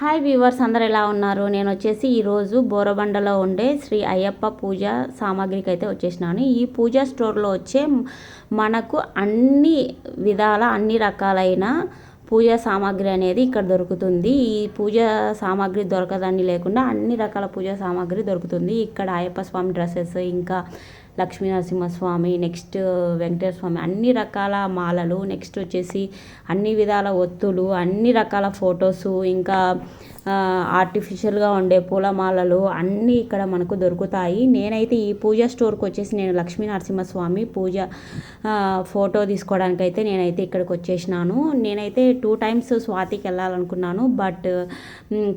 Hi viewers అందరు ఎలా ఉన్నారు? నేను వచ్చేసి ఈరోజు బోరబండలో ఉండే శ్రీ అయ్యప్ప పూజ సామాగ్రికి అయితే వచ్చేసినాను. ఈ పూజా స్టోర్లో వచ్చే మనకు అన్ని విధాల అన్ని రకాలైన పూజా సామాగ్రి అనేది ఇక్కడ దొరుకుతుంది. ఈ పూజా సామాగ్రి దొరకదని లేకుండా అన్ని రకాల పూజా సామాగ్రి దొరుకుతుంది. ఇక్కడ అయ్యప్ప స్వామి డ్రెస్సెస్ ఇంకా లక్ష్మీనరసింహస్వామి నెక్స్ట్ వెంకటేశ్వర స్వామి అన్ని రకాల మాలలు నెక్స్ట్ వచ్చేసి అన్ని విధాల ఒత్తులు అన్ని రకాల ఫొటోసు ఇంకా ఆర్టిఫిషియల్గా ఉండే పూలమాలలు అన్నీ ఇక్కడ మనకు దొరుకుతాయి. నేనైతే ఈ పూజ స్టోర్కి వచ్చేసి నేను లక్ష్మీ నరసింహస్వామి పూజ ఫోటో తీసుకోవడానికి అయితే నేనైతే ఇక్కడికి వచ్చేసినాను. నేనైతే టూ టైమ్స్ స్వాతికి వెళ్ళాలనుకున్నాను బట్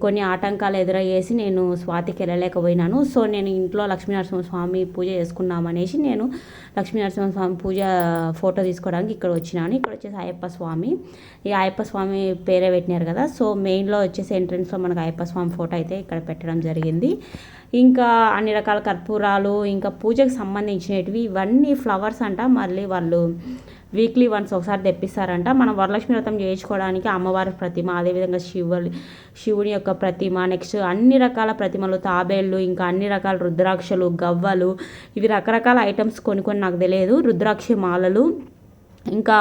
కొన్ని ఆటంకాలు ఎదురయ్యేసి నేను స్వాతికి వెళ్ళలేకపోయినాను. సో నేను ఇంట్లో లక్ష్మీ నరసింహస్వామి పూజ చేసుకున్నామనేసి నేను లక్ష్మీ నరసింహస్వామి పూజ ఫోటో తీసుకోవడానికి ఇక్కడ వచ్చినాను. ఇక్కడ వచ్చేసి అయ్యప్ప స్వామి. ఈ అయ్యప్ప స్వామి పేరే పెట్టినారు కదా సో మెయిన్లో వచ్చేసి ఎంట్రన్స్ సో మనకు అయ్యప్ప స్వామి ఫోటో అయితే ఇక్కడ పెట్టడం జరిగింది. ఇంకా అన్ని రకాల కర్పూరాలు ఇంకా పూజకు సంబంధించినవి ఇవన్నీ ఫ్లవర్స్ అంట. మళ్ళీ వాళ్ళు వీక్లీ వన్స్ ఒకసారి తెప్పిస్తారంట. మనం వరలక్ష్మి వ్రతం చేయించుకోవడానికి అమ్మవారి ప్రతిమ అదేవిధంగా శివుడి శివుని యొక్క ప్రతిమ నెక్స్ట్ అన్ని రకాల ప్రతిమలు తాబేళ్ళు ఇంకా అన్ని రకాల రుద్రాక్షలు గవ్వలు ఇవి రకరకాల ఐటమ్స్ కొన్ని కొన్ని నాకు తెలియదు. రుద్రాక్ష మాలలు ఇంకా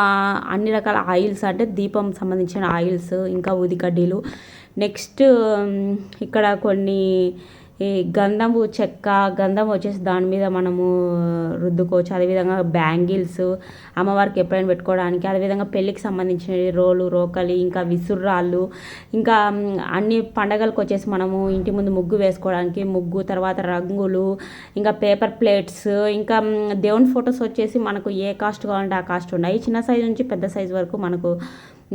అన్ని రకాల ఆయిల్స్ అంటే దీపం సంబంధించిన ఆయిల్స్ ఇంకా ఊదికడ్డీలు నెక్స్ట్ ఇక్కడ కొన్ని ఈ గంధము చెక్క గంధం వచ్చేసి దాని మీద మనము రుద్దుకోవచ్చు. అదేవిధంగా బ్యాంగిల్స్ అమ్మవారికి ఎప్పుడైనా పెట్టుకోవడానికి అదేవిధంగా పెళ్ళికి సంబంధించిన రోలు రోకలి ఇంకా విసుర్రాళ్ళు ఇంకా అన్ని పండగలకు వచ్చేసి మనము ఇంటి ముందు ముగ్గు వేసుకోవడానికి ముగ్గు తర్వాత రంగులు ఇంకా పేపర్ ప్లేట్స్ ఇంకా దేవుని ఫొటోస్ వచ్చేసి మనకు ఏ కాస్ట్ కావాలంటే ఆ కాస్ట్ ఉన్నాయి. చిన్న సైజు నుంచి పెద్ద సైజు వరకు మనకు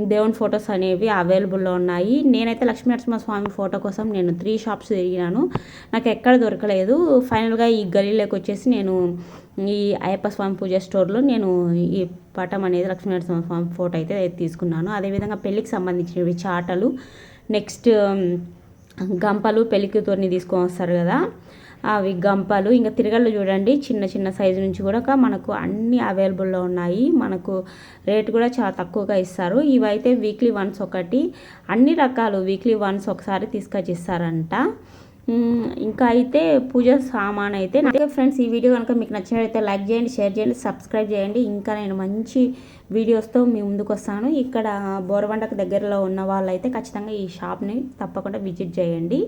దేవుని ఫొటోస్ అనేవి అవైలబుల్లో ఉన్నాయి. నేనైతే లక్ష్మీ స్వామి ఫోటో కోసం నేను త్రీ షాప్స్ తిరిగినాను. నాకు ఎక్కడ దొరకలేదు. ఫైనల్గా ఈ గలీలోకి వచ్చేసి నేను ఈ అయ్యప్ప స్వామి పూజ స్టోర్లో నేను ఈ పటం అనేది లక్ష్మీ స్వామి ఫోటో అయితే తీసుకున్నాను. అదేవిధంగా పెళ్ళికి సంబంధించినవి చాటలు నెక్స్ట్ గంపలు పెళ్ళికి తీసుకొని వస్తారు కదా. అవి గంపలు ఇంకా తిరగళ్ళు చూడండి. చిన్న చిన్న సైజు నుంచి కూడా మనకు అన్ని అవైలబుల్లో ఉన్నాయి. మనకు రేట్ కూడా చాలా తక్కువగా ఇస్తారు. ఇవైతే వీక్లీ వన్స్ ఒకటి అన్ని రకాలు వీక్లీ వన్స్ ఒకసారి తీసుకొచ్చి ఇస్తారంట ఇంకా అయితే పూజ సామాన్ అయితే ఫ్రెండ్స్ ఈ వీడియో కనుక మీకు నచ్చినట్లయితే లైక్ చేయండి షేర్ చేయండి సబ్స్క్రైబ్ చేయండి. ఇంకా నేను మంచి వీడియోస్తో మీ ముందుకు వస్తాను. ఇక్కడ బోరబండకు దగ్గరలో ఉన్న వాళ్ళైతే ఖచ్చితంగా ఈ షాప్ని తప్పకుండా విజిట్ చేయండి.